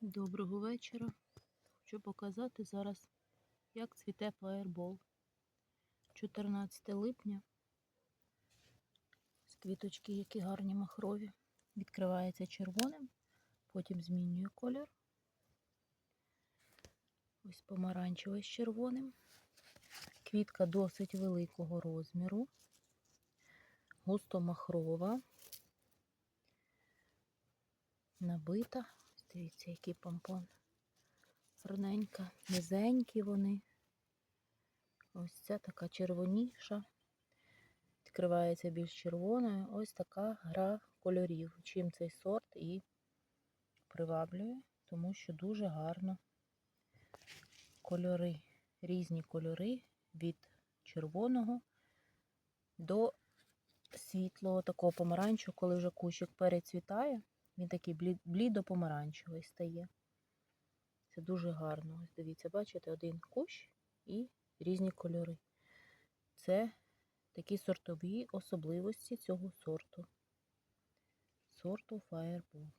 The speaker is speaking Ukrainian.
Доброго вечора. Хочу показати зараз, як цвіте фаєрбол. 14 липня. З квіточки, які гарні махрові. Відкривається червоним, потім змінює колір. Ось помаранчевий з червоним. Квітка досить великого розміру. Густо-махрова. Набита. Дивіться, який помпон. Гарненька. Низенькі вони. Ось ця така червоніша. Відкривається більш червоною. Ось така гра кольорів. Чим цей сорт і приваблює, тому що дуже гарно кольори, різні кольори від червоного до світлого, такого помаранчевого, коли вже кущик перецвітає. Він такий блідо-помаранчевий стає. Це дуже гарно. Ось дивіться, бачите, один кущ і різні кольори. Це такі сортові особливості цього сорту. Сорту Fireball.